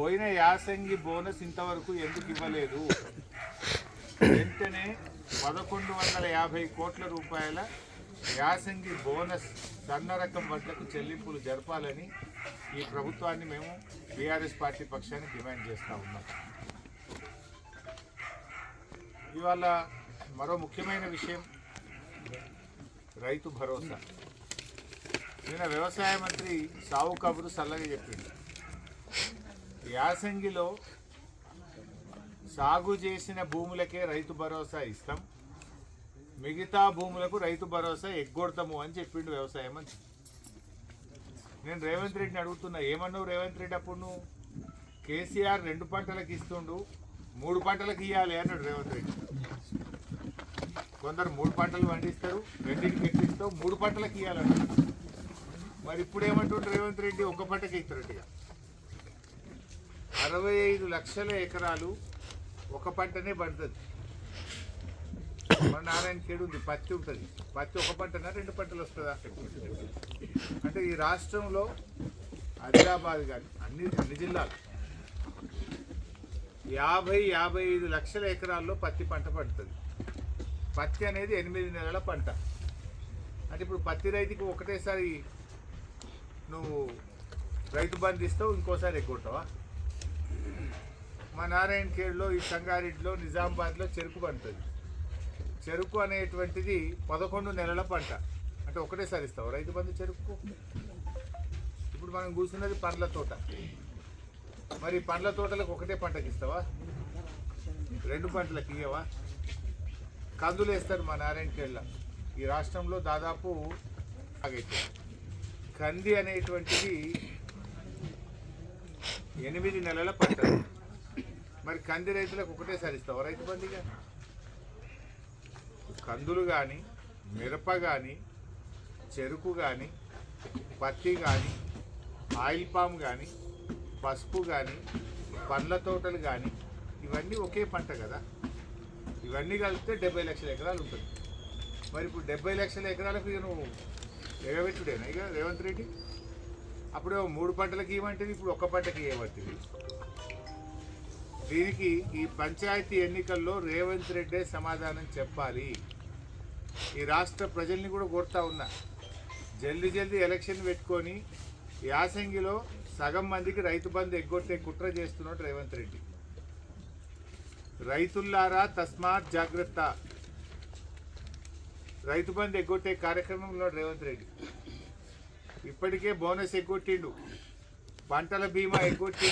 పోయిన యాసంగి బోనస్ ఇంతవరకు ఎందుకు ఇవ్వలేదు? వెంటనే పదకొండు వందల యాభై కోట్ల రూపాయల యాసంగి బోనస్ సన్న రకం వడ్లకు చెల్లింపులు జరపాలని ఈ ప్రభుత్వాన్ని మేము బీఆర్ఎస్ పార్టీ పక్షాన్ని డిమాండ్ చేస్తూ ఉన్నాం. ఇవాళ మరో ముఖ్యమైన విషయం రైతు భరోసా. నిన్న వ్యవసాయ మంత్రి సావు కబురు సల్లగా చెప్పింది యాసంగిలో సాగు చేసిన భూములకే రైతు భరోసా ఇస్తాం. మిగతా భూములకు రైతు భరోసా ఎగ్గొడతాము అని చెప్పిండు వ్యవసాయ మంత్రి నేను రేవంత్ రెడ్డిని అడుగుతున్నా ఏమన్నావు రేవంత్ రెడ్డి అప్పుడు నువ్వు? కేసీఆర్ రెండు పంటలకు ఇస్తుండు మూడు పంటలకు ఇవ్వాలి అన్నాడు రేవంత్ రెడ్డి. కొందరు మూడు పంటలు పండిస్తారు రెండింటికి ఎక్కిస్తావు మూడు పంటలకు ఇవ్వాలన్నాడు మరి ఇప్పుడు ఏమంటుండ్రు రేవంత్ రెడ్డి? ఒక పంటకి ఇస్తున్నట్టుగా అరవై ఐదు లక్షల ఎకరాలు ఒక పంటనే పడుతుంది. మన నారాయణ కేడు ఉంది పత్తి ఉంటుంది. పత్తి ఒక పంటనా రెండు పంటలు వస్తుందా? అంటే ఈ రాష్ట్రంలో ఆదిలాబాద్ కానీ అన్ని అన్ని జిల్లాలు యాభై యాభై ఐదు లక్షల ఎకరాల్లో పత్తి పంట పడుతుంది. పత్తి అనేది ఎనిమిది నెలల పంట. అంటే ఇప్పుడు పత్తి రైతుకి ఒకటేసారి నువ్వు రైతు బంధు ఇస్తావు ఇంకోసారి ఎగ్గొట్టావా మా నారాయణ ఖేడ్లో ఈ సంగారెడ్డిలో నిజామాబాద్లో చెరుకు పండుతుంది. చెరుకు అనేటువంటిది పదకొండు నెలల పంట. అంటే ఒకటేసారి ఇస్తావు రైతు బంధు చెరుకు. ఇప్పుడు మనం కూర్చున్నది పండ్ల తోట. మరి పండ్ల తోటలకు ఒకటే పంటకి ఇస్తావా? రెండు పంటలకు ఇయ్యవా? కందులు వేస్తారు మా నారాయణ ఖేడ్ల. ఈ రాష్ట్రంలో దాదాపు ఆగైతే కంది అనేటువంటిది ఎనిమిది నెలల పంట మరి కంది రైతులకు ఒకటేసారి ఇస్తావు రైతు బండిగా? కందులు కానీ మిరప కానీ చెరుకు కానీ పత్తి కానీ ఆయిల్ పామ్ కానీ పసుపు కానీ పండ్ల తోటలు కానీ ఇవన్నీ ఒకే పంట కదా? ఇవన్నీ కలిపితే డెబ్బై లక్షల ఎకరాలు ఉంటుంది. మరి ఇప్పుడు డెబ్బై లక్షల ఎకరాలకు ఇక నువ్వు ఎగబెట్టుడేనా ఇక రేవంత్ రెడ్డి? అప్పుడు మూడు పంటలకు ఇవ్వమంటుంది ఇప్పుడు ఒక్క పంటకి ఇవ్వబట్టింది దీనికి ఈ పంచాయతీ ఎన్నికల్లో రేవంత్ రెడ్డే సమాధానం చెప్పాలి. ఈ రాష్ట్ర ప్రజల్ని కూడా కోరుతా ఉన్నా. జల్దీ జల్దీ ఎలక్షన్ పెట్టుకొని యాసంగిలో సగం మందికి రైతు బంధు ఎగ్గొట్టే కుట్ర చేస్తున్నాడు రేవంత్ రెడ్డి. రైతుల్లారా తస్మాత్ జాగ్రత్త. రైతు బంధు ఎగ్గొట్టే కార్యక్రమంలో రేవంత్ రెడ్డి. ఇప్పటికే బోనస్ ఎగ్గొట్టిండు పంటల బీమా ఎగ్గొట్టి